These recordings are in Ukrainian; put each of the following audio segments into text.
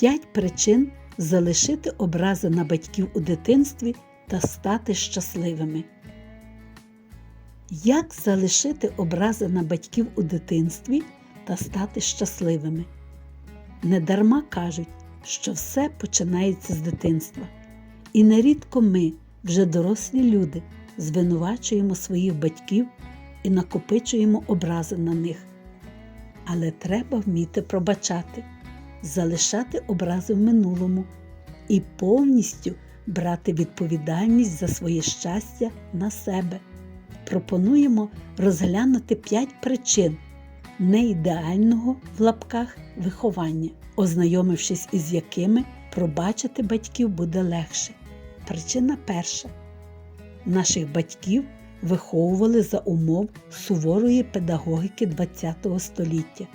П'ять причин залишити образи на батьків у дитинстві та стати щасливими. Як залишити образи на батьків у дитинстві та стати щасливими? Недарма кажуть, що все починається з дитинства. І нерідко ми, вже дорослі люди, звинувачуємо своїх батьків і накопичуємо образи на них. Але треба вміти пробачати, залишати образи в минулому і повністю брати відповідальність за своє щастя на себе. Пропонуємо розглянути 5 причин неідеального в лапках виховання, ознайомившись із якими пробачити батьків буде легше. Причина перша. Наших батьків виховували за умов суворої педагогіки ХХ століття.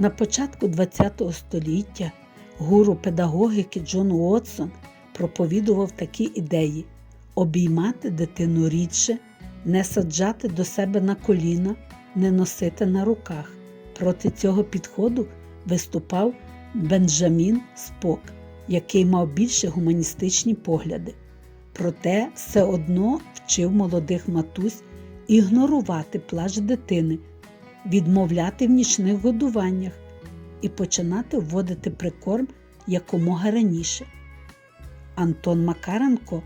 На початку ХХ століття гуру педагогіки Джон Уотсон проповідував такі ідеї: обіймати дитину рідше, не саджати до себе на коліна, не носити на руках. Проти цього підходу виступав Бенджамін Спок, який мав більше гуманістичні погляди. Проте все одно вчив молодих матусь ігнорувати плач дитини, відмовляти в нічних годуваннях і починати вводити прикорм якомога раніше. Антон Макаренко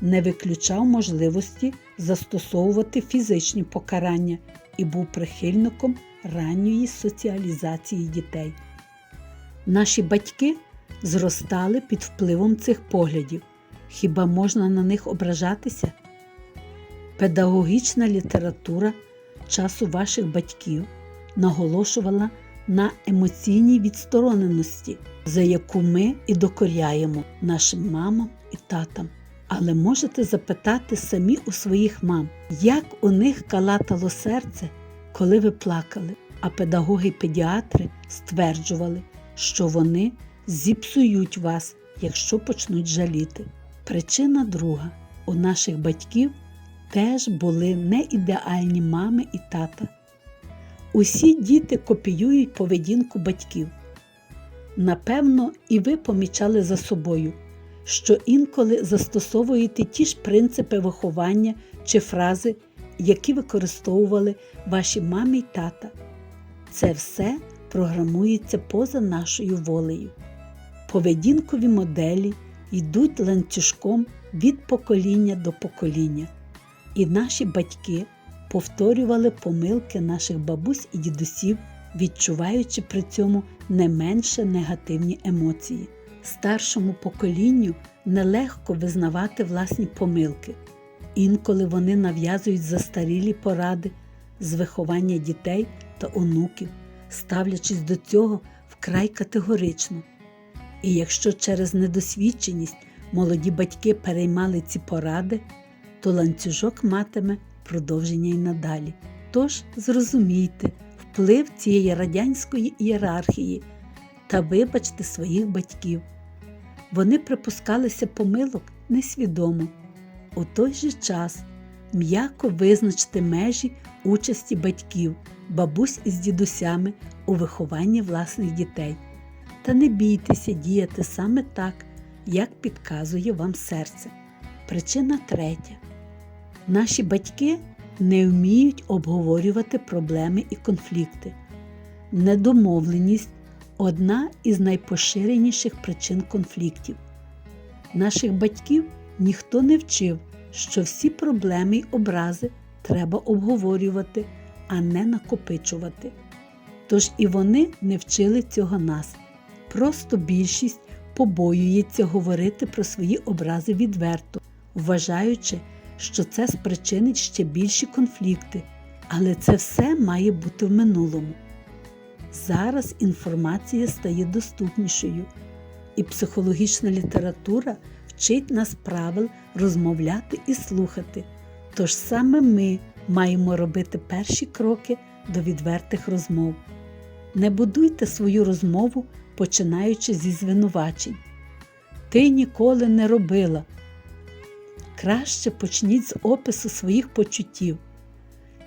не виключав можливості застосовувати фізичні покарання і був прихильником ранньої соціалізації дітей. Наші батьки зростали під впливом цих поглядів. Хіба можна на них ображатися? Педагогічна література часу ваших батьків наголошувала на емоційній відстороненості, за яку ми і докоряємо нашим мамам і татам. Але можете запитати самі у своїх мам, як у них калатало серце, коли ви плакали, а педагоги педіатри стверджували, що вони зіпсують вас, якщо почнуть жаліти. Причина друга: у наших батьків теж були не ідеальні мами і тата. Усі діти копіюють поведінку батьків. Напевно, і ви помічали за собою, що інколи застосовуєте ті ж принципи виховання чи фрази, які використовували ваші мамі й тата. Це все програмується поза нашою волею. Поведінкові моделі йдуть ланцюжком від покоління до покоління, і наші батьки повторювали помилки наших бабусь і дідусів, відчуваючи при цьому не менше негативні емоції. Старшому поколінню нелегко визнавати власні помилки. Інколи вони нав'язують застарілі поради з виховання дітей та онуків, ставлячись до цього вкрай категорично. І якщо через недосвідченість молоді батьки переймали ці поради, то ланцюжок матиме продовження й надалі. Тож зрозумійте вплив цієї радянської ієрархії та вибачте своїх батьків. Вони припускалися помилок несвідомо. У той же час м'яко визначте межі участі батьків, бабусь із дідусями у вихованні власних дітей. Та не бійтеся діяти саме так, як підказує вам серце. Причина третя. Наші батьки не вміють обговорювати проблеми і конфлікти. Недомовленість одна із найпоширеніших причин конфліктів. Наших батьків ніхто не вчив, що всі проблеми й образи треба обговорювати, а не накопичувати. Тож і вони не вчили цього нас. Просто більшість побоюється говорити про свої образи відверто, вважаючи, що це спричинить ще більші конфлікти, але це все має бути в минулому. Зараз інформація стає доступнішою, і психологічна література вчить нас правил розмовляти і слухати. Тож саме ми маємо робити перші кроки до відвертих розмов. Не будуйте свою розмову, починаючи зі звинувачень. Ти ніколи не робила. Краще почніть з опису своїх почуттів.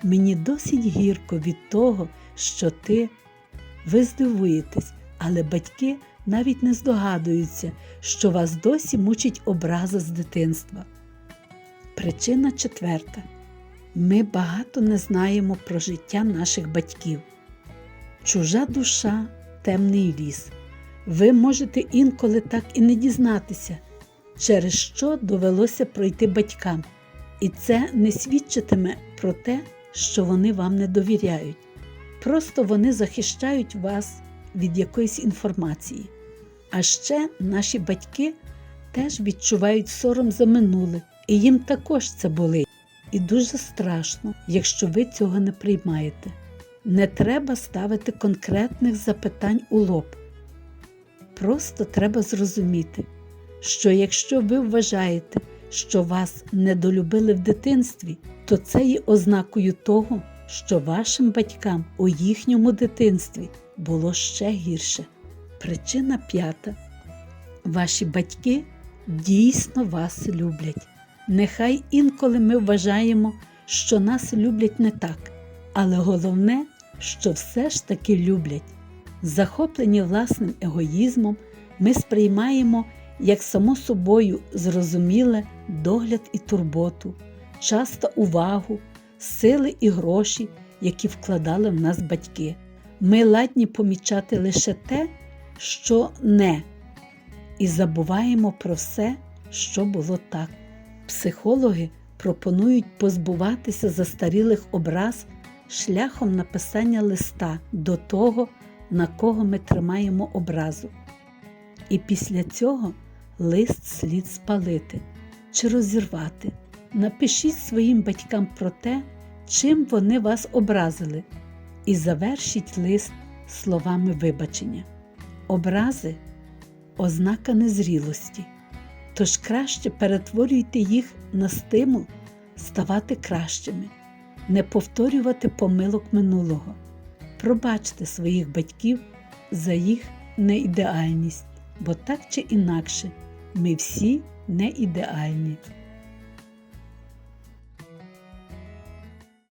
Мені досить гірко від того, що ти. Ви здивуєтесь, але батьки навіть не здогадуються, що вас досі мучить образа з дитинства. Причина четверта. Ми багато не знаємо про життя наших батьків. Чужа душа темний ліс. Ви можете інколи так і не дізнатися, через що довелося пройти батькам, і це не свідчитиме про те, що вони вам не довіряють. Просто вони захищають вас від якоїсь інформації. А ще наші батьки теж відчувають сором за минуле, і їм також це болить. І дуже страшно, якщо ви цього не приймаєте. Не треба ставити конкретних запитань у лоб. Просто треба зрозуміти, що якщо ви вважаєте, що вас недолюбили в дитинстві, то це є ознакою того, що вашим батькам у їхньому дитинстві було ще гірше. Причина п'ята. Ваші батьки дійсно вас люблять. Нехай інколи ми вважаємо, що нас люблять не так, але головне, що все ж таки люблять. Захоплені власним егоїзмом, ми сприймаємо як само собою зрозуміле догляд і турботу, часто увагу, сили і гроші, які вкладали в нас батьки. Ми ладні помічати лише те, що не, і забуваємо про все, що було так. Психологи пропонують позбуватися застарілих образ шляхом написання листа до того, на кого ми тримаємо образу. І після цього лист слід спалити чи розірвати. Напишіть своїм батькам про те, чим вони вас образили, і завершіть лист словами вибачення. Образи ознака незрілості. Тож краще перетворюйте їх на стимул ставати кращими, не повторювати помилок минулого. Пробачте своїх батьків за їх неідеальність, бо так чи інакше ми всі не ідеальні.